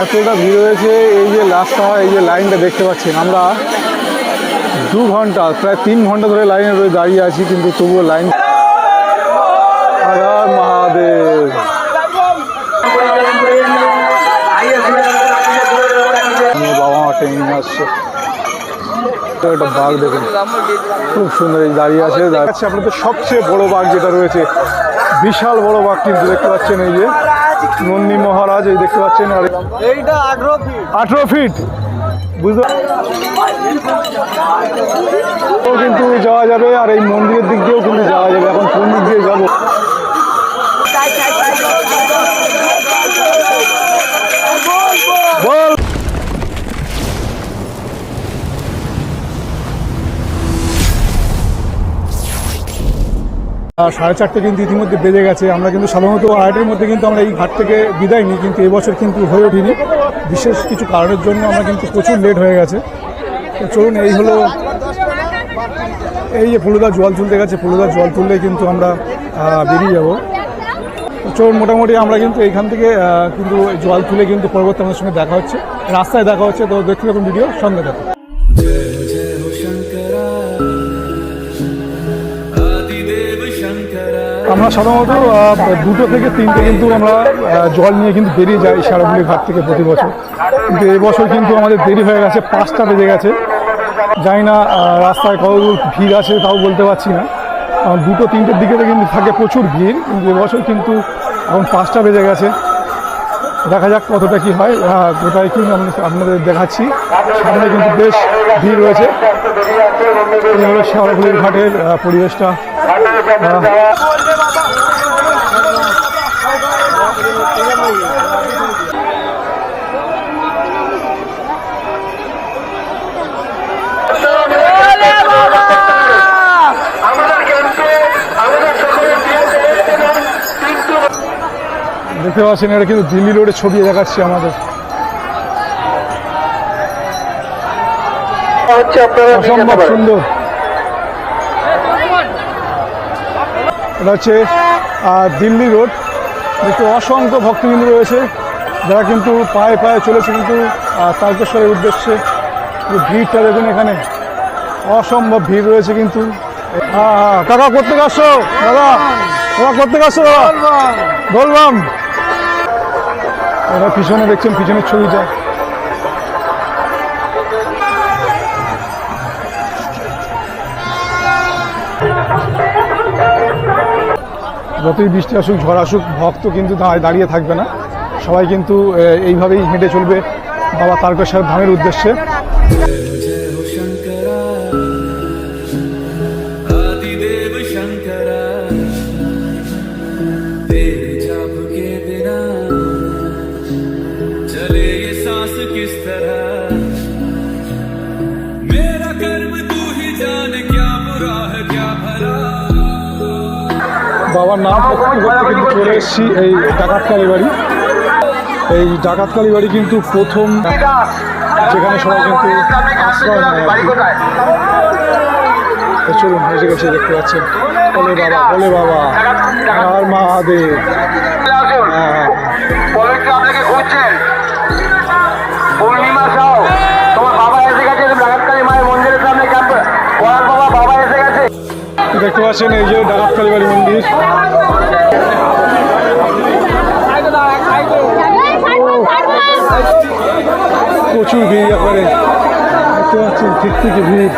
এতটা ভিড় হয়েছে, এই যে রাস্তা, এই যে লাইনটা দেখতে পাচ্ছেন আমরা, দু ঘণ্টা, প্রায় তিন ঘণ্টা ধরে লাইনে রয়ে দাঁড়িয়ে আছি, কিন্তু তবুও লাইন মহাদেব। বাবা একটা বাঘ দেখুন। খুব সুন্দর দাঁড়িয়ে আছে দাঁড়াচ্ছে আপনাদের সবচেয়ে বড় বাঘ যেটা রয়েছে, বিশাল বড় বাঘ কিন্তু দেখতে পাচ্ছেন এই যে। নন্দী মহারাজ এই দেখতে পাচ্ছেন আর এইটা আঠারো ফিট আঠেরো ফিট বুঝতে কিন্তু যাওয়া যাবে আর এই মন্দিরের দিক দিয়েও কিন্তু যাওয়া যাবে। এখন কোন দিক দিয়ে যাব? সাড়ে চারটে কিন্তু ইতিমধ্যে বেজে গেছে। আমরা কিন্তু সাধারণত আড়াইটের মধ্যে কিন্তু আমরা এই ঘাট থেকে বিদায় নিই, কিন্তু এবছর কিন্তু হয়ে ওঠিনি। বিশেষ কিছু কারণের জন্য আমরা কিন্তু প্রচুর লেট হয়ে গেছে। তো চলুন, এই হলো এই যে ফুলুদার জল তুলতে গেছে ফুলুদার জল তুললে কিন্তু আমরা বেরিয়ে যাব। চলুন, মোটামুটি আমরা কিন্তু এইখান থেকে কিন্তু জল তুলে কিন্তু পরবর্তী আমাদের সঙ্গে দেখা হচ্ছে। রাস্তায় দেখা হচ্ছে, তো দেখতে থাকুন ভিডিও, সঙ্গে দেখো আমরা সাধারণত দুটো থেকে তিনটে কিন্তু আমরা জল নিয়ে কিন্তু বেরিয়ে যাই সারাগুলি ঘাট থেকে প্রতি বছর। কিন্তু এবছর কিন্তু আমাদের দেরি হয়ে গেছে, পাঁচটা বেজে গেছে। জানি না রাস্তায় কতদূর ভিড় আছে তাও বলতে পারছি না। কারণ দুটো, তিনটের দিকে কিন্তু থাকে প্রচুর ভিড়, কিন্তু এবছর কিন্তু এখন পাঁচটা বেজে গেছে। দেখা যাক কতটা কি হয়। আহ, কি আপনাদের দেখাচ্ছি। সামনে কিন্তু বেশ ভিড় রয়েছে। এই হলো শেওড়াফুলির ঘাটের পরিবেশটা। দেখতে পাচ্ছেন এটা কিন্তু দিল্লি রোডে ছবি দেখাচ্ছি আমাদের। অসম্ভব সুন্দর। এটা হচ্ছে দিল্লি রোড। দেখতে অসংখ্য ভক্তবৃন্দ রয়েছে। যারা কিন্তু পায়ে পায়ে চলেছে কিন্তু তারকেশ্বরের উদ্দেশ্যে ভিড়টা দেখুন এখানে। অসম্ভব ভিড় রয়েছে কিন্তু। হ্যাঁ হ্যাঁ। কাকা করতে আসছো? দাদা দাদা করতে আসছো দাদা? বলবাম এরা পিছনে দেখছেন, পিছনের ছবিটা যতই বৃষ্টি আসুক, ঝড় আসুক, ভক্ত কিন্তু দাঁড়িয়ে থাকবে না। সবাই কিন্তু এইভাবেই হেঁটে চলবে বাবা তারকেশ্বর ধামের উদ্দেশ্যে। চলে এসেছি এই ডাকাতকালী বাড়ি। এই ডাকাতকালী বাড়ি কিন্তু প্রথম যেখানে সবাই কিন্তু আশ্রয় নেয় চলুন হেসে গেছে দেখতে পাচ্ছেন। বলে বাবা বলে বাবা আর হ্যাঁ পবিত্র আপনাকে ঘুরছেন। দেখতে পাচ্ছেন এই যে ডাকাতকালী বাড়ি মন্দির। প্রচুর ভিড় ব্যাপারে দেখতে পাচ্ছেন ঠিক থেকে ভিড়।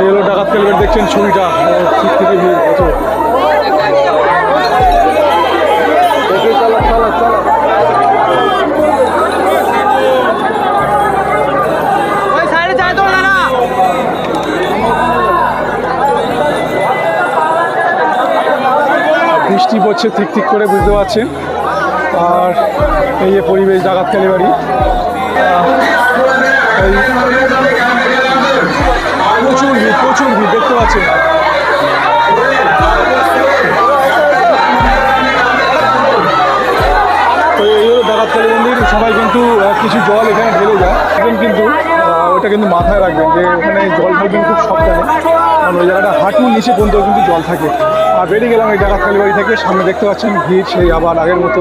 এই হলো ডাকাতকালী বাড়ি দেখছেন ছবিটা ঠিক থেকে ভিড়, প্রচুর। বৃষ্টি পড়ছে, ঠিক ঠিক করে বুঝতে পারছেন। আর এই যে পরিবেশ ডাকাতকালী বাড়ি। প্রচুর ভিড় প্রচুর ভিড়, দেখতে পাচ্ছেন। তো সবাই কিন্তু কিছু জল এখানে ঢেলে যায়। কিন্তু ওটা কিন্তু মাথায় রাখবেন যে ওখানে জল ফল কিন্তু সব জানে কারণ ওই জায়গাটা হাঁটুর নিচে পর্যন্ত কিন্তু জল থাকে। আর বেরিয়ে গেলাম এই ডাকাতকালী বাড়ি থেকে, সামনে দেখতে পাচ্ছেন ভিড়, সেই আবার আগের মতো।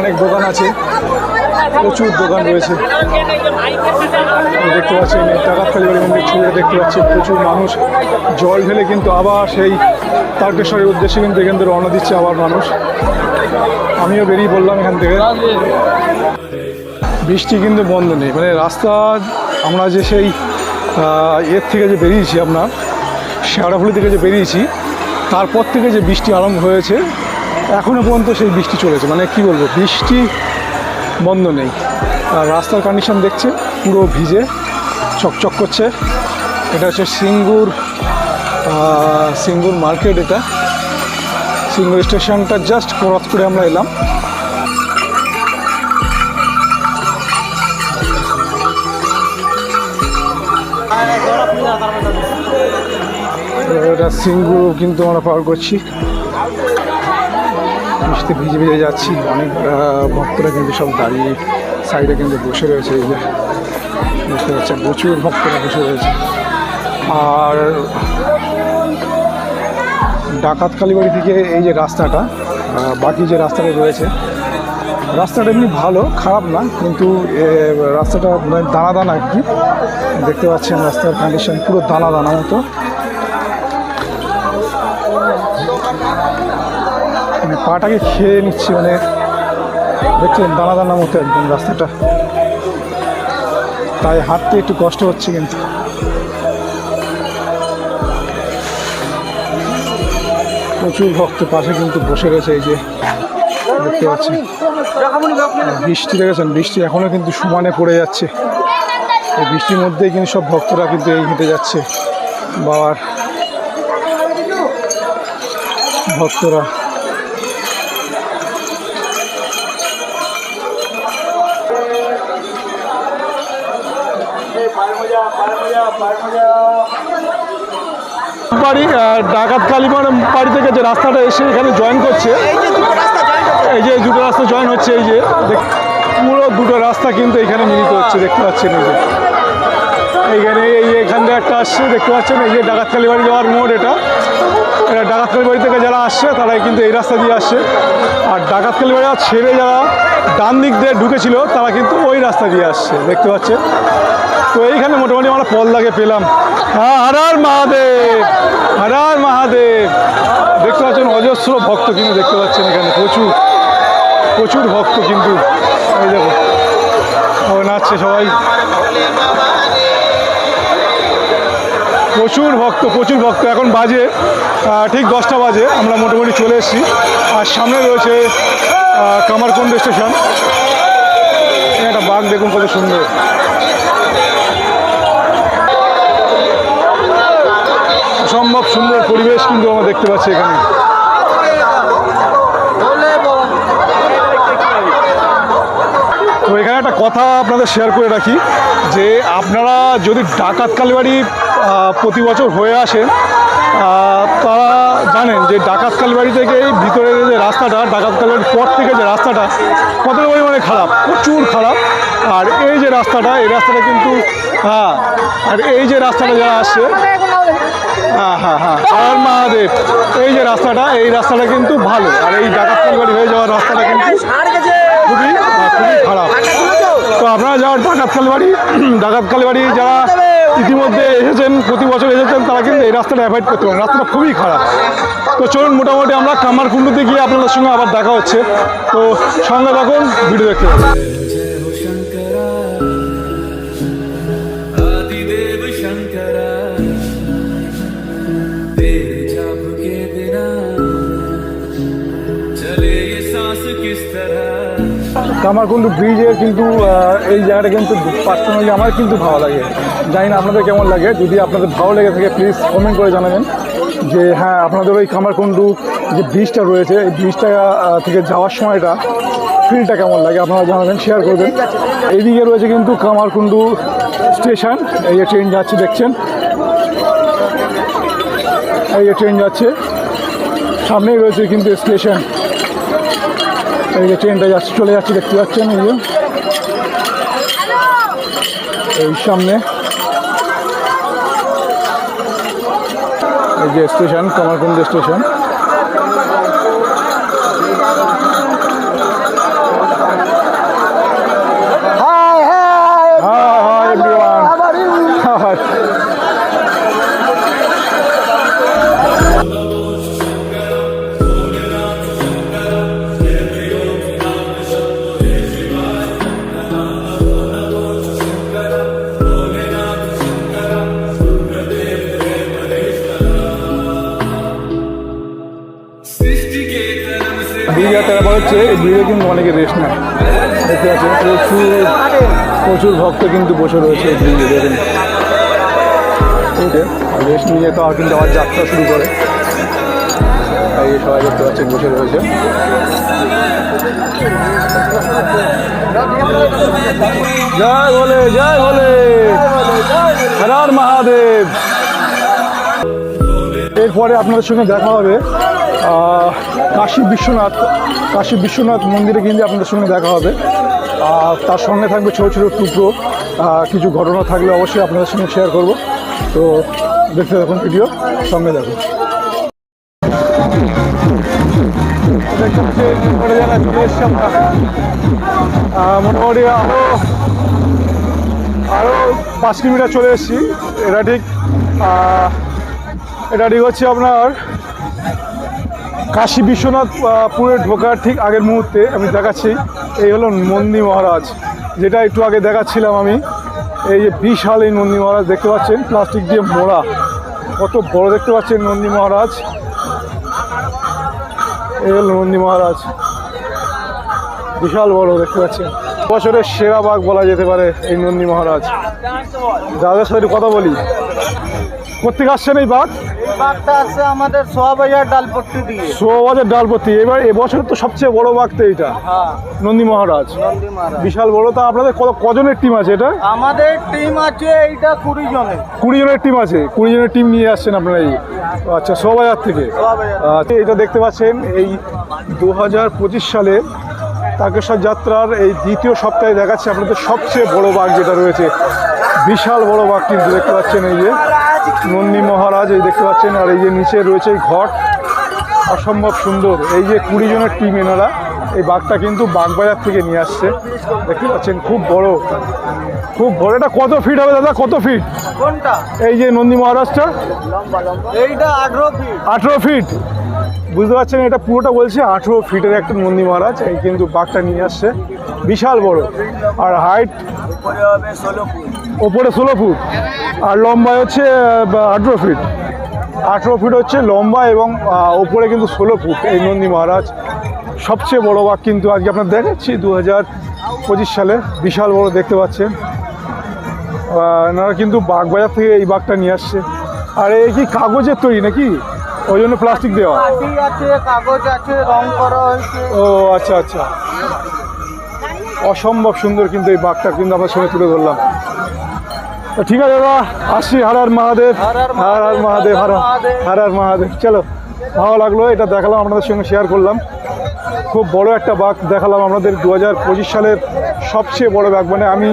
অনেক দোকান আছে, প্রচুর দোকান রয়েছে। দেখতে পাচ্ছেন টাকাতখালী বাড়ি মন্দির ছবিটা দেখতে পাচ্ছি প্রচুর মানুষ। জল ঢেলে কিন্তু আবার সেই তারকেশ্বরের উদ্দেশ্যে কিন্তু এখান থেকে রওনা দিচ্ছে আবার মানুষ। আমিও বেরিয়ে বললাম এখান থেকে। বৃষ্টি কিন্তু বন্ধ নেই। মানে রাস্তা আমরা যে সেই এর থেকে যে বেরিয়েছি আপনার শেওড়াফুলি থেকে যে বেরিয়েছি, তারপর থেকে যে বৃষ্টি আরম্ভ হয়েছে এখনও পর্যন্ত সেই বৃষ্টি চলেছে। মানে কি বলব, বৃষ্টি বন্ধ নেই। আর রাস্তার কন্ডিশন দেখছে, পুরো ভিজে, চকচক করছে। এটা হচ্ছে সিঙ্গুর সিঙ্গুর মার্কেট এটা। সিঙ্গুর স্টেশনটা জাস্ট ক্রস করে আমরা এলাম। তো এটা সিঙ্গু কিন্তু আমরা পার করছি। বৃষ্টি ভিজে ভিজে যাচ্ছি। অনেক ভক্তরা কিন্তু সব দাঁড়িয়ে সাইডে কিন্তু বসে রয়েছে এই যে। বুঝতে পারছেন প্রচুর ভক্তরা বসে রয়েছে। আর ডাকাত কালীবাড়ি থেকে এই যে রাস্তাটা বাকি যে রাস্তাটা রয়েছে, রাস্তাটা এমনি ভালো, খারাপ না, কিন্তু রাস্তাটা মানে দানা দানা আর কি। দেখতে পাচ্ছেন, রাস্তার কন্ডিশন পুরো দানা দানা মতো। পাটাকে খেয়ে নিচ্ছি মানে দেখছেন দানা দানা মতো একদম রাস্তাটা। তাই হাঁটতে একটু কষ্ট হচ্ছে কিন্তু। প্রচুর ভক্ত পাশে কিন্তু বসে রয়েছে এই যে, দেখতে পাচ্ছেন বৃষ্টি দেখেছেন, বৃষ্টি এখনও কিন্তু সমানে পড়ে যাচ্ছে। এই বৃষ্টির মধ্যেই কিন্তু সব ভক্তরা কিন্তু এই হেঁটে যাচ্ছে। বাবার ভক্তরা বাড়ি ডাকাত কালীমার বাড়ি থেকে যে রাস্তাটা এসে এখানে জয়েন করছে। এই যে দুটো রাস্তা জয়েন হচ্ছে, এই যে পুরো দুটো রাস্তা কিন্তু এখানে মিলিত হচ্ছে, দেখতে পাচ্ছেন এই যে। এইখানে এই যে এখান থেকে একটা আসছে, দেখতে পাচ্ছেন এই যে ডাকাত কালীবাড়ি যাওয়ার মোড় এটা। এটা ডাকাত কালীবাড়ি থেকে যারা আসছে, তারাই কিন্তু এই রাস্তা দিয়ে আসছে। আর ডাকাত কালীবাড়ি ছেড়ে যারা ডান দিক দিয়ে ঢুকেছিল, তারা কিন্তু ওই রাস্তা দিয়ে আসছে, দেখতে পাচ্ছেন? তো এইখানে মোটামুটি আমরা পলদাকে পেলাম। হ্যাঁ হারার মহাদেব হারার মহাদেব। দেখতে পাচ্ছেন, অজস্র ভক্ত কিন্তু দেখতে পাচ্ছেন এখানে, প্রচুর প্রচুর ভক্ত কিন্তু। এই দেখো ও নাচছে, সবাই। প্রচুর ভক্ত প্রচুর ভক্ত। এখন বাজে ঠিক দশটা বাজে, আমরা মোটামুটি চলে এসেছি। আর সামনে রয়েছে কামারকুণ্ড স্টেশন। একটা বাঘ, দেখুন কত সুন্দর। অসম্ভব সুন্দর পরিবেশ কিন্তু আমরা দেখতে পাচ্ছি এখানে। তো এখানে একটা কথা আপনাদের শেয়ার করে রাখি, যে আপনারা যদি ডাকাত কালীবাড়ি প্রতি বছর হয়ে আসেন তারা জানেন যে ডাকাত কালীবাড়ি থেকে ভিতরে যে রাস্তাটা, ডাকাত কালীবাড়ির পর থেকে যে রাস্তাটা, কতটা পরিমাণে খারাপ, প্রচুর খারাপ। আর এই যে রাস্তাটা, এই রাস্তাটা কিন্তু হ্যাঁ আর এই যে রাস্তাটা যারা আসছে হ্যাঁ হ্যাঁ হ্যাঁ আর মহাদেব এই যে রাস্তাটা এই রাস্তাটা কিন্তু ভালো। আর এই ডাকাত কালীবাড়ি হয়ে যাওয়ার রাস্তাটা কিন্তু খুবই খুবই খারাপ। তো। আপনারা যাওয়ার ডাকাত কালীবাড়ি ডাকাত কালীবাড়ি যারা ইতিমধ্যে এসেছেন প্রতি বছর এসেছেন তারা কিন্তু এই রাস্তাটা অ্যাভয়েড করতে পারেন। রাস্তাটা খুবই খারাপ। তো চলুন মোটামুটি আমরা কামারকুণ্ডুতে গিয়ে আপনাদের সঙ্গে আবার দেখা হচ্ছে। তো সঙ্গে থাকুন ভিডিও দেখতে কামারকুণ্ডু ব্রিজে কিন্তু এই জায়গাটা কিন্তু পার্সোনালি আমার কিন্তু ভালো লাগে। জানি না আপনাদের কেমন লাগে, যদি আপনাদের ভালো লেগে থাকে প্লিজ কমেন্ট করে জানাবেন যে হ্যাঁ আপনাদের ওই কামারকুণ্ডু যে ব্রিজটা রয়েছে, এই ব্রিজটা থেকে যাওয়ার সময়টা ফিলটা কেমন লাগে আপনারা জানাবেন শেয়ার করবেন। এইদিকে রয়েছে কিন্তু কামারকুণ্ডু স্টেশন এই যে ট্রেন যাচ্ছে, দেখছেন? এই যে ট্রেন যাচ্ছে, সামনেই রয়েছে কিন্তু স্টেশন এই যে ট্রেনটা যাচ্ছে, চলে যাচ্ছে, দেখতে পাচ্ছেন এই যে। এই সামনে। এই যে স্টেশন কামারকুন্ড স্টেশন আর তারপর হচ্ছে ব্রিজে কিন্তু অনেকে রেস্ট নেয়। দেখতে পাচ্ছেন, প্রচুর প্রচুর ভক্ত কিন্তু বসে রয়েছে ব্রিজে দেখুন। রেস্ট নিয়ে তো কিন্তু আবার যাত্রা শুরু করে। যে সবাই দেখতে পাচ্ছেন, বসে রয়েছে। জয় বলে জয় বলে হর হর মহাদেব। এরপরে আপনাদের সঙ্গে দেখা হবে কাশী বিশ্বনাথ কাশী বিশ্বনাথ মন্দিরে কিন্তু আপনাদের সঙ্গে দেখা হবে। আর তার সঙ্গে থাকবে ছোটো ছোটো টুকরো। কিছু ঘটনা থাকলে অবশ্যই আপনাদের সঙ্গে শেয়ার করব। তো দেখতে দেখুন ভিডিও সঙ্গে দেখুন মোটামুটি আরও আরও পাঁচ কিলোমিটার চলে এসেছি। এটা ঠিক এটা ঠিক হচ্ছে আপনার কাশী বিশ্বনাথ আহ, ঢোকার ঠিক আগের মুহূর্তে আমি দেখাচ্ছি। এই হলো নন্দী মহারাজ যেটা একটু আগে দেখাচ্ছিলাম আমি। এই যে বিশাল এই নন্দী মহারাজ দেখতে পাচ্ছেন প্লাস্টিক দিয়ে মোড়া। কত বড় দেখতে পাচ্ছেন নন্দী মহারাজ। এই হলো নন্দী মহারাজ। বিশাল বড় দেখতে পাচ্ছেন। বছরের সেরা বাঘ বলা যেতে পারে এই নন্দী মহারাজ। দাদার সাথে কথা বলি। কোথেকে আসছেন এই বাঘ? বাঘটা আছে আমাদের সোয়াবাজার ডালপট্টি দিয়ে। ডালপতি এবার এবছরের তো সবচেয়ে বড় বাঘ তো হ্যাঁ। নন্দী মহারাজ। নন্দী মহারাজ। বিশাল বড় তা আপনাদের কত কজনের টিম আছে এটা? আমাদের টিম আছে এইটা কুড়ি জনের। কুড়ি জনের টিম আছে কুড়ি জনের টিম নিয়ে আসছেন আপনারা এই আচ্ছা থেকে। আচ্ছা এটা দেখতে পাচ্ছেন এই দু হাজার পঁচিশ সালে তারকেশ্বর যাত্রার এই দ্বিতীয় সপ্তাহে দেখাচ্ছে আপনাদের সবচেয়ে বড় বাঘ যেটা রয়েছে। বিশাল বড় বাঘ কিন্তু দেখতে পাচ্ছেন এই যে। নন্দী মহারাজ এই দেখতে পাচ্ছেন আর এই যে নিচে রয়েছে এই ঘট অসম্ভব সুন্দর। এই যে কুড়ি জনের টিম এনারা এই বাঘটা কিন্তু বাগবাজার থেকে নিয়ে আসছে। দেখতে পাচ্ছেন খুব বড়। খুব বড়। এটা কত ফিট হবে দাদা? কত ফিট কোনটা? এই যে নন্দী মহারাজটা। এইটা আঠেরো ফিট আঠেরো ফিট বুঝতে পারছেন এটা পুরোটা বলছে আঠেরো ফিটের একটা নন্দী মহারাজ এই কিন্তু বাঘটা নিয়ে আসছে। বিশাল বড়। আর হাইট ষোলো ফুট ওপরে ষোলো ফুট। আর লম্বায় হচ্ছে আঠেরো ফিট। আঠেরো ফিট হচ্ছে লম্বা এবং ওপরে কিন্তু ষোলো ফুট। এই নন্দী মহারাজ সবচেয়ে বড় বাঘ কিন্তু আজকে আপনার দেখাচ্ছি। দু হাজার পঁচিশ সালে বিশাল বড় দেখতে পাচ্ছেন। এনারা কিন্তু বাগবাজার থেকে এই বাঘটা নিয়ে আসছে। আর এই কি কাগজের তৈরি নাকি? ওই জন্য প্লাস্টিক দেওয়া। আছে কাগজ আছে রং করা হয়েছে। ও আচ্ছা আচ্ছা। অসম্ভব সুন্দর কিন্তু এই বাঘটা কিন্তু আমার সঙ্গে তুলে ধরলাম। ঠিক আছে দাদা আসি হার হার মহাদেব হর হর হার হার মহাদেব হার মহাদেব। হার হার মহাদেব। চলো ভালো লাগল এটা দেখালাম আপনাদের সঙ্গে শেয়ার করলাম। খুব বড় একটা বাঘ দেখালাম আপনাদের দু হাজার পঁচিশ সালের সবচেয়ে বড় বাঘ। মানে আমি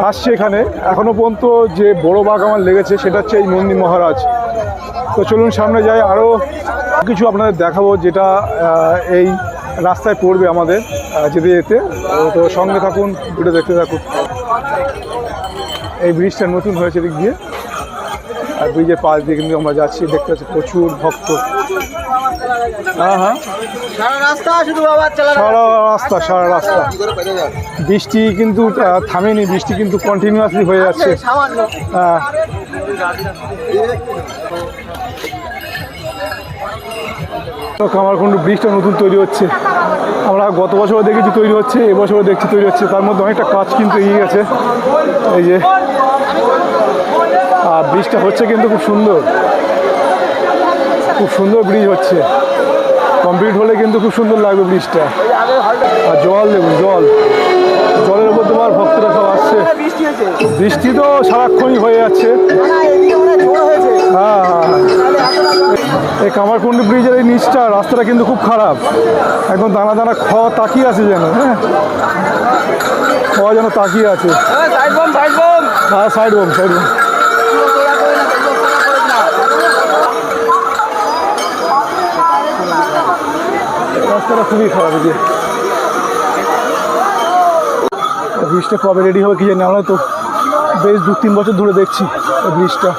আসছি এখানে এখনও পর্যন্ত যে বড় বাঘ আমার লেগেছে সেটা হচ্ছে এই নন্দী মহারাজ। তো চলুন সামনে যাই আরও কিছু আপনাদের দেখাবো যেটা এই রাস্তায় পড়বে আমাদের যেতে যেতে। তো- তো সঙ্গে থাকুন ভিডিও দেখতে থাকুন। এই ব্রিজটা নতুন হয়েছে দিক দিয়ে। আর ব্রিজের পাশ দিয়ে কিন্তু আমরা যাচ্ছি দেখতে পাচ্ছি প্রচুর ভক্ত। হ্যাঁ হ্যাঁ। সারা রাস্তা সারা রাস্তা বৃষ্টি কিন্তু থামেনি বৃষ্টি কিন্তু কন্টিনিউয়াসলি হয়ে যাচ্ছে। হ্যাঁ। কামারকুণ্ড ব্রিজটা নতুন তৈরি হচ্ছে। আমরা গত বছরও দেখেছি তৈরি হচ্ছে এবছরও দেখছি তৈরি হচ্ছে। তার মধ্যে অনেকটা কাজ কিন্তু এগিয়ে গেছে। এই যে, আর ব্রিজটা হচ্ছে কিন্তু খুব সুন্দর। খুব সুন্দর ব্রিজ হচ্ছে। কমপ্লিট হলে কিন্তু খুব সুন্দর লাগবে ব্রিজটা। আর জল দেখুন, জল। জলের উপর তোমার ভক্তরা সব আসছে। বৃষ্টি তো সারাক্ষণই হয়ে যাচ্ছে। হ্যাঁ এই কামারকুণ্ডি ব্রিজের এই নিচটা রাস্তাটা কিন্তু খুব খারাপ। একদম দানা দানা খ তাকিয়ে আছে যেন হ্যাঁ। খ যেন তাকিয়ে আছে। হ্যাঁ সাইড বম সাইড বম রাস্তাটা খুবই খারাপ এদিকে। ব্রিজটা কবে রেডি হবে কি জানি আমরা তো বেশ দু তিন বছর ধরে দেখছি এই ব্রিজটা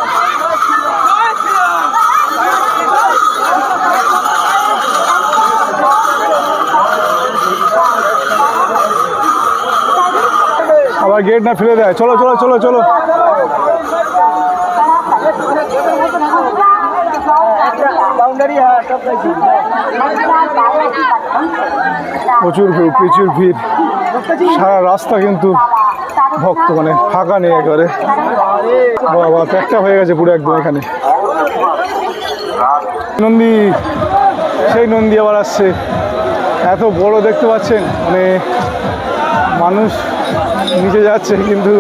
আবার গেট না ফেলে দেয়। চলো চলো চলো চলো। প্রচুর ভিড় প্রচুর ভিড়। সারা রাস্তা কিন্তু ভক্ত মানে ফাঁকা নেই একেবারে। বাবা, প্যাকটা হয়ে গেছে পুরো একদম এখানে। নন্দী, সেই নন্দী আবার আসছে। এত বড় দেখতে পাচ্ছেন? মানে মানুষ নিচে যাচ্ছে, কিন্তু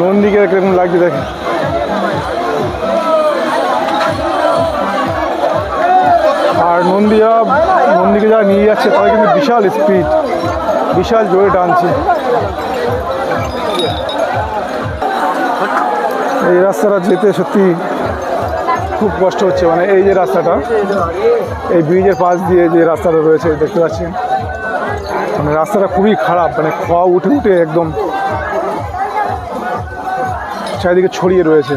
নন্দীকে কীরকম লাগছে দেখেন। আর নন্দিয়া নন্দীকে যারা নিয়ে যাচ্ছে তারা কিন্তু বিশাল স্পিড বিশাল জোরে টানছে। এই রাস্তাটা যেতে সত্যি খুব কষ্ট হচ্ছে মানে এই যে রাস্তাটা, এই ব্রিজের পাশ দিয়ে যে রাস্তাটা রয়েছে, দেখতে পাচ্ছেন? মানে রাস্তাটা খুবই খারাপ মানে খোয়া উঠে উঠে একদম চারিদিকে ছড়িয়ে রয়েছে।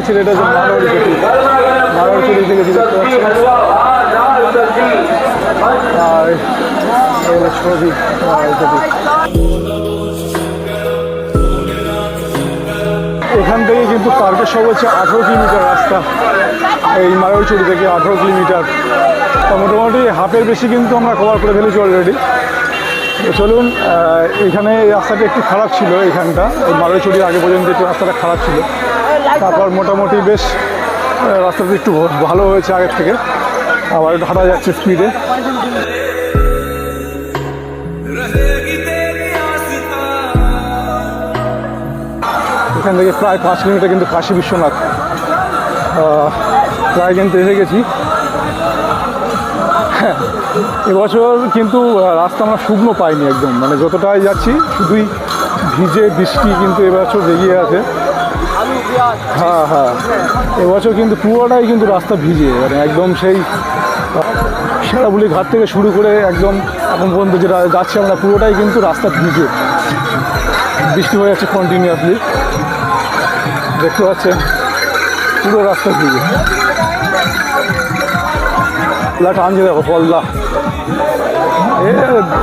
পাচ্ছেন এটা হচ্ছে মারোয়াড়ি চটি। মারোয়াড়ি চটি থেকে আর ছবি এখান থেকে কিন্তু পার্কের সব হচ্ছে আঠেরো কিলোমিটার রাস্তা। এই মারোয়াড়ি থেকে আঠেরো কিলোমিটার। তো মোটামুটি হাফের বেশি কিন্তু আমরা কভার করে ফেলেছি অলরেডি চলুন এখানে রাস্তাটা একটু খারাপ ছিল, এখানটা। এই মারোয়াড়ি আগে পর্যন্ত একটু রাস্তাটা খারাপ ছিল। তারপর মোটামুটি বেশ রাস্তাটা একটু ভালো হয়েছে আগের থেকে। আবার হাঁটা যাচ্ছে স্পিডে এখান থেকে প্রায় পাঁচ কিলোমিটার কিন্তু কাশি বিশ্বনাথ। প্রায় কিন্তু এসে গেছি। হ্যাঁ, এবছর কিন্তু রাস্তা আমরা শুকনো পাইনি একদম। মানে যতটাই যাচ্ছি, শুধুই ভিজে বৃষ্টি কিন্তু এবছর এগিয়ে আছে। হ্যাঁ হ্যাঁ। এবছর কিন্তু পুরোটাই কিন্তু রাস্তা ভিজে মানে একদম সেই শেরাবুলি ঘাট থেকে শুরু করে একদম এখন পর্যন্ত যেটা যাচ্ছে আমরা, পুরোটাই কিন্তু রাস্তা ভিজে। বৃষ্টি হয়ে যাচ্ছে কন্টিনিউয়াসলি দেখতে পাচ্ছেন, পুরো রাস্তা ভিজে। পল্লা টানছে দেখো পল্লা এ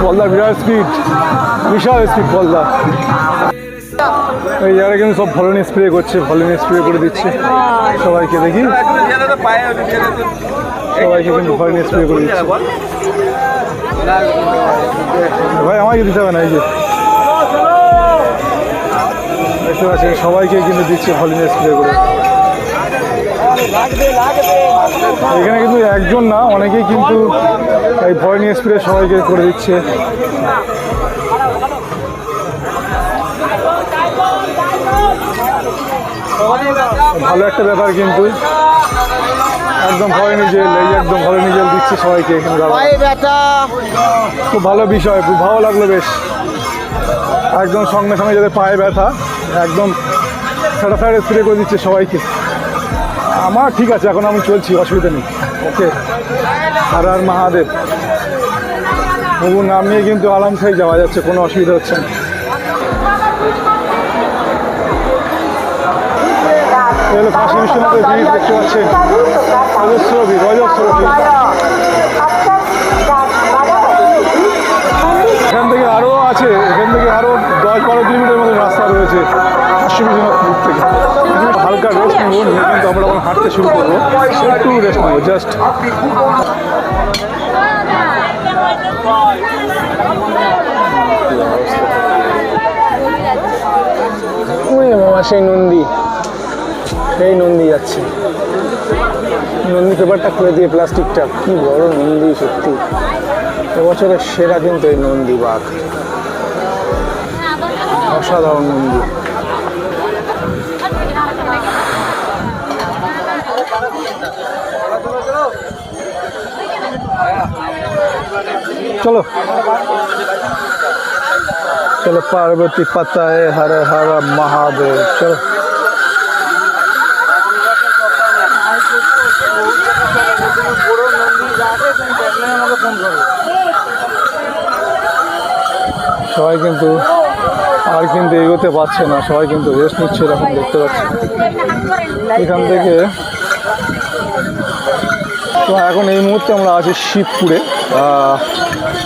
পল্লা বিরাট স্পিড বিশাল স্পিড পল্লা এই জায়গায় কিন্তু সব ভলনি স্প্রে করছে, ভলনি স্প্রে করে দিচ্ছে। সবাইকে দেখি। সবাইকে কিন্তু ভলনি স্প্রে করে দিচ্ছে। ভাই, আমাকে দিতে হবে না, এই যে। দেখতে পাচ্ছেন, সবাইকে কিন্তু দিচ্ছে ভলিনি স্প্রে করে। এখানে কিন্তু একজন না, অনেকেই কিন্তু এই ভলিনি স্প্রে সবাইকে করে দিচ্ছে। ভালো একটা ব্যাপার কিন্তু। একদম জেল এই একদম ভলিনি জেল দিচ্ছে সবাইকে এখানে খুব ভালো বিষয় খুব ভালো লাগল বেশ। একদম সঙ্গে সঙ্গে যাদের পায়ে ব্যথা একদম স্যাটাফায়ার স্প্রে করে দিচ্ছে সবাইকে। আমার ঠিক আছে এখন আমি চলছি অসুবিধা নেই। ওকে। আর আর মহাদেব প্রভু নাম নিয়ে কিন্তু আরাম খাই যাওয়া যাচ্ছে কোনো অসুবিধা হচ্ছে না। হলো কাশী বিশ্বনাথের ভিড়, দেখতে পাচ্ছেন। অজস্র ভিড় অজস্র ভিড় এখান থেকে আরও আছে, এখান থেকে আরও দশ বারো কিলোমিটার মতো রাস্তা রয়েছে। কাশী বিশ্বনাথপুর থেকে। হালকা রেস্ট নেব, নিয়ে কিন্তু আমরা যখন হাঁটতে শুরু করব। একটু রেস্ট নেব জাস্ট সেই নন্দী। সেই নন্দী যাচ্ছে। নন্দী পেপারটা খুলে দিয়ে প্লাস্টিকটা কি বড় নন্দী সত্যি। এবছরের সেরা কিন্তু এই নন্দী বাঘ। অসাধারণ নন্দী। চলো। চলো পার্বতী পাতায় হর হর মহাদেব। চলো। সবাই কিন্তু আর কিন্তু এগোতে পারছে না, সবাই কিন্তু রেস্ট নিচ্ছে এরকম দেখতে পাচ্ছি। এখান থেকে তো এখন এই মুহূর্তে আমরা আছি শিবপুরে।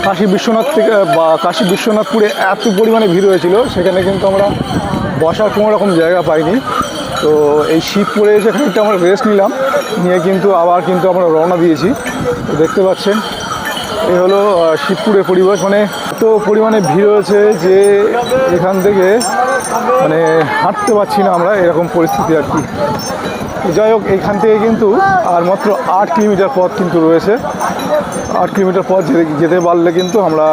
কাশী বিশ্বনাথ থেকে, বা কাশী বিশ্বনাথপুরে এত পরিমাণে ভিড় হয়েছিল, সেখানে কিন্তু আমরা বসার কোনো রকম জায়গা পাইনি। তো এই শীত শিবপুরে এসে খানিকটা আমরা রেস্ট নিলাম। নিয়ে কিন্তু আবার কিন্তু আমরা রওনা দিয়েছি। তো দেখতে পাচ্ছেন, এই হলো শিবপুরের পরিবেশ। মানে এত পরিমাণে ভিড় হয়েছে যে এখান থেকে মানে হাঁটতে পারছি না আমরা, এরকম পরিস্থিতি আর কি। যাই হোক, এখান থেকে কিন্তু আর মাত্র আট কিলোমিটার পথ কিন্তু রয়েছে। আট কিলোমিটার পথ যেতে পারলে কিন্তু আমরা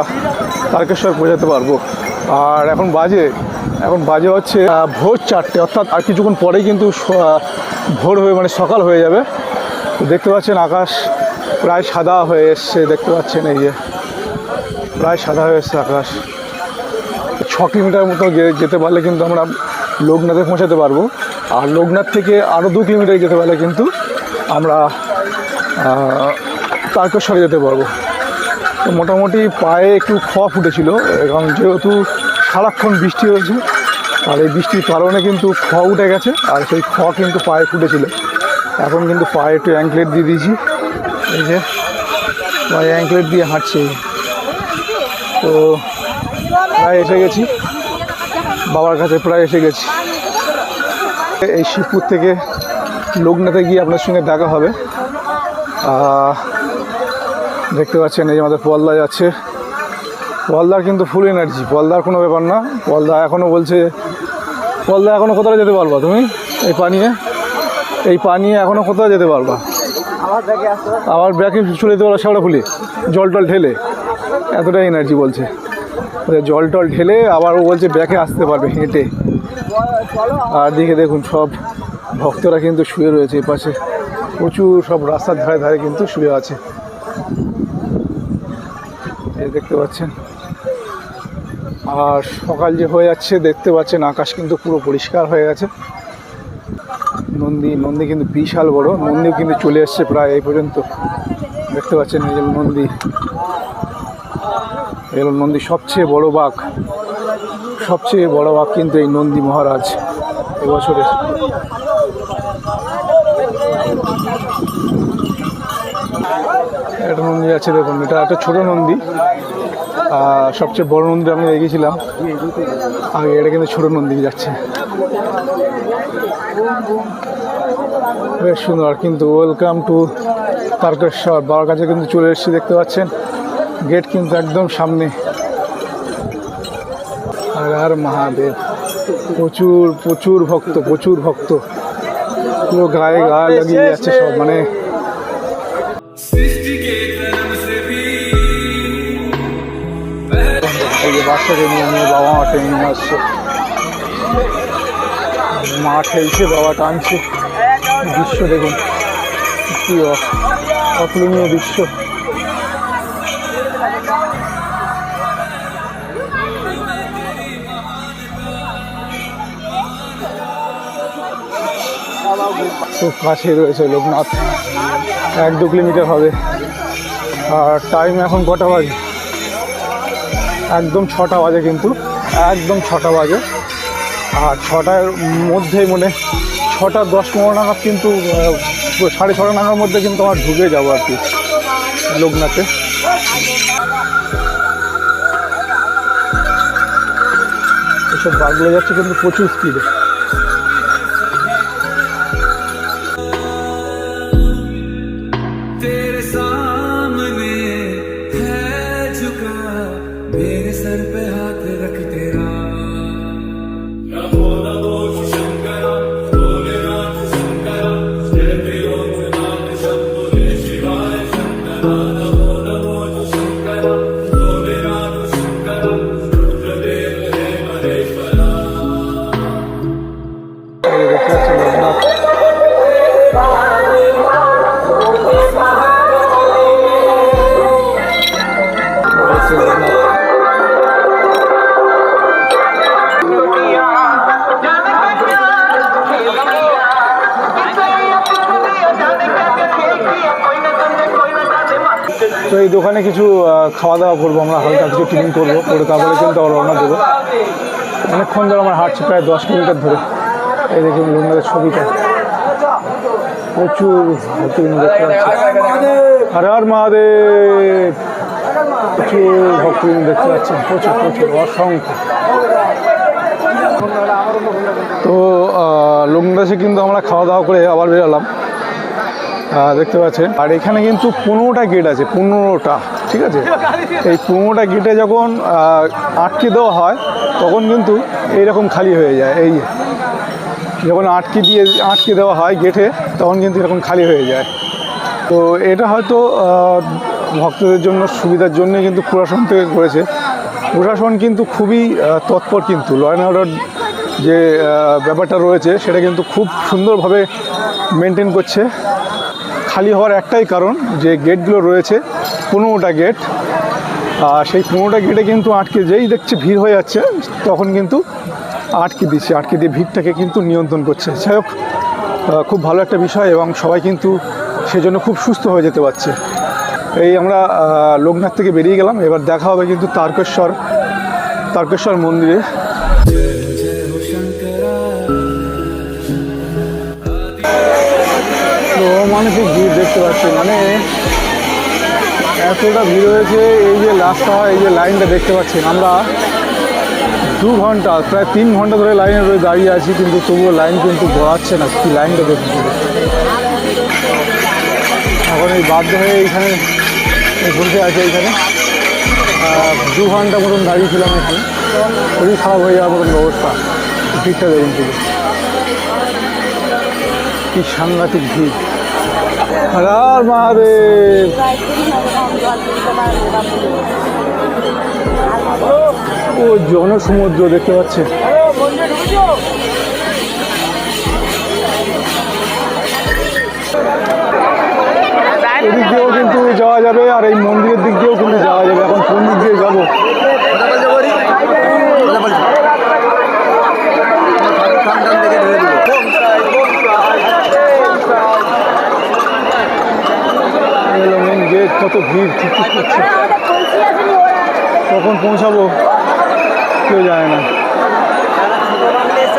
তারকেশ্বর পৌঁছাতে পারব। আর এখন বাজে এখন বাজে হচ্ছে ভোর চারটে, অর্থাৎ আর কিছুক্ষণ পরেই কিন্তু ভোর হয়ে মানে সকাল হয়ে যাবে। দেখতে পাচ্ছেন আকাশ প্রায় সাদা হয়ে এসছে, দেখতে পাচ্ছেন এই যে। প্রায় সাদা হয়ে এসছে আকাশ। ছ কিলোমিটার মতো যেতে পারলে কিন্তু আমরা লোকনাথে পৌঁছাতে পারব। আর লোকনাথ থেকে আরও দু কিলোমিটার যেতে পারলে কিন্তু আমরা তারকেশ্বরে যেতে পারব। তো মোটামুটি পায়ে একটু খোয়া ফুটেছিল, এবং যেহেতু সারাক্ষণ বৃষ্টি হয়েছে। আর এই বৃষ্টির কারণে কিন্তু খ উঠে গেছে, আর সেই খ কিন্তু পায়ে ফুটেছিল। এখন কিন্তু পায়ে একটু অ্যাঙ্কলেট দিয়ে দিয়েছি। এই যে, পায়ে অ্যাঙ্কলেট দিয়ে হাঁটছে। তো প্রায় এসে গেছি। বাবার কাছে প্রায় এসে গেছি। এই শিবপুর থেকে লোকনাথে গিয়ে আপনার সঙ্গে দেখা হবে। দেখতে পাচ্ছেন এই আমাদের পলদা যাচ্ছে পলদার কিন্তু ফুল এনার্জি পলদার কোনো ব্যাপার না। পলদা এখনও বলছে, পলদা এখনও কোথাও যেতে পারবা তুমি? এই পানিয়ে এই পানিয়ে এখনও কোথাও যেতে পারবা? আবার ব্যাকে চলে যেতে পারো শেওড়া ফুলে। জল টল ঢেলে। এতটাই এনার্জি বলছে। বলছে জল টল ঢেলে আবার ও বলছে ব্যাকে আসতে পারবে হেঁটে। আর দিকে দেখুন সব ভক্তরা কিন্তু শুয়ে রয়েছে এই পাশে। প্রচুর সব রাস্তার ধারে ধারে কিন্তু শুয়ে আছে। দেখতে পাচ্ছেন। আর সকাল যে হয়ে যাচ্ছে, দেখতে পাচ্ছেন আকাশ কিন্তু পুরো পরিষ্কার হয়ে গেছে। নন্দী নন্দী কিন্তু বিশাল বড়। নন্দীও কিন্তু চলে এসছে প্রায় এই পর্যন্ত। দেখতে পাচ্ছেন এই নন্দী। এগুলো নন্দী সবচেয়ে বড় বাঘ। সবচেয়ে বড় বাঘ কিন্তু এই নন্দী মহারাজ এবছরে। একটা নন্দী আছে, দেখুন, এটা একটা ছোট নন্দী। সবচেয়ে বড় নন্দী আমি দেখেছিলাম আগে এটা কিন্তু ছোট নন্দী যাচ্ছে। বেশ সুন্দর, কিন্তু ওয়েলকাম টু তারকেশ্বর। বাবার কাছে কিন্তু চলে এসেছি, দেখতে পাচ্ছেন। গেট কিন্তু একদম সামনে। আর আর মহাদেব, প্রচুর প্রচুর ভক্ত প্রচুর ভক্ত। পুরো গায়ে গা লাগিয়ে যাচ্ছে সব মানে এই যে নিয়ে বাবা মা টেনে নিয়ে আসছে মা খেলছে, বাবা টানছে। দৃশ্য দেখুন, কি অতুলনীয় দৃশ্য খুব কাছে রয়েছে লোকনাথ। এক দু কিলোমিটার হবে। আর টাইম এখন কটা বাজে? একদম ছটা বাজে কিন্তু, একদম ছটা বাজে। আর ছটার মধ্যেই মানে ছটা দশ পনেরো নাগাদ কিন্তু সাড়ে ছটা নাগার মধ্যে কিন্তু আমার ঢুকে যাব আর কি লোকনাথে। এসব বাগলে যাচ্ছে কিন্তু প্রচুর স্পিডে তো এই দোকানে কিছু খাওয়া দাওয়া করব আমরা, হালকা কিছু টিফিন করব, করে তারপরে কিন্তু আবার রওনা দেবো। অনেকক্ষণ ধরে আমার হাঁটছি, প্রায় দশ কিলোমিটার ধরে। এই দেখুন লোকনাথের ছবিটা। প্রচুর ভক্তবৃন্দ দেখতে পাচ্ছি। হর হর মহাদেব। প্রচুর ভক্তবৃন্দ দেখতে পাচ্ছেন প্রচুর প্রচুর, অসংখ্য। তো লোকনাথে কিন্তু আমরা খাওয়া দাওয়া করে আবার বেরোলাম। দেখতে পাচ্ছেন। আর এখানে কিন্তু পনেরোটা গেট আছে, পনেরোটা, ঠিক আছে? এই পনেরোটা গেটে যখন আটকে দেওয়া হয়, তখন কিন্তু এইরকম খালি হয়ে যায়, এই যখন আটকে দিয়ে, আটকে দেওয়া হয় গেটে তখন কিন্তু এরকম খালি হয়ে যায়। তো এটা হয়তো ভক্তদের জন্য, সুবিধার জন্য কিন্তু প্রশাসন থেকে করেছে। প্রশাসন কিন্তু খুবই তৎপর কিন্তু। ল অ্যান্ড যে ব্যাপারটা রয়েছে, সেটা কিন্তু খুব সুন্দরভাবে মেনটেন করছে। খালি হওয়ার একটাই কারণ যে গেটগুলো রয়েছে, পনেরোটা গেট। আর সেই পনেরোটা গেটে কিন্তু আটকে যেই দেখছে ভিড় হয়ে যাচ্ছে, তখন কিন্তু আটকে দিচ্ছে, আটকে দিয়ে ভিড়টাকে কিন্তু নিয়ন্ত্রণ করছে। যাই হোক খুব ভালো একটা বিষয় এবং সবাই কিন্তু সেজন্য খুব সুস্থ হয়ে যেতে পারছে। এই আমরা লোকনাথ থেকে বেরিয়ে গেলাম। এবার দেখা হবে কিন্তু তারকেশ্বর তারকেশ্বর মন্দিরে। মানুষের ভিড় দেখতে পাচ্ছি। মানে এতটা ভিড় হয়েছে, এই যে রাস্তা, এই যে লাইনটা দেখতে পাচ্ছেন আমরা। দু ঘণ্টা, প্রায় তিন ঘণ্টা ধরে লাইনে ধরে দাঁড়িয়ে আছি, কিন্তু তবুও লাইন কিন্তু গড়াচ্ছে না। কি লাইনটা দেখতে এখন এই বাধ্য হয়ে এইখানে এই বসে আছে এইখানে। দু ঘণ্টা মতন দাঁড়িয়েছিলাম এখানে। খুবই খারাপ হয়ে যাওয়ার মতন অবস্থা। ভিড়টা দেখুন। শুধু কি সাংঘাতিক ভিড়। ও জনসমুদ্র দেখতে পাচ্ছে এদিক দিয়েও কিন্তু যাওয়া যাবে, আর এই মন্দিরের দিক দিয়েও কিন্তু যাওয়া যাবে। এখন কোন দিক দিয়ে যাব মেন গেট কত ভিড় ঠিক করছে? কখন পৌঁছাবো? কেউ জানে না।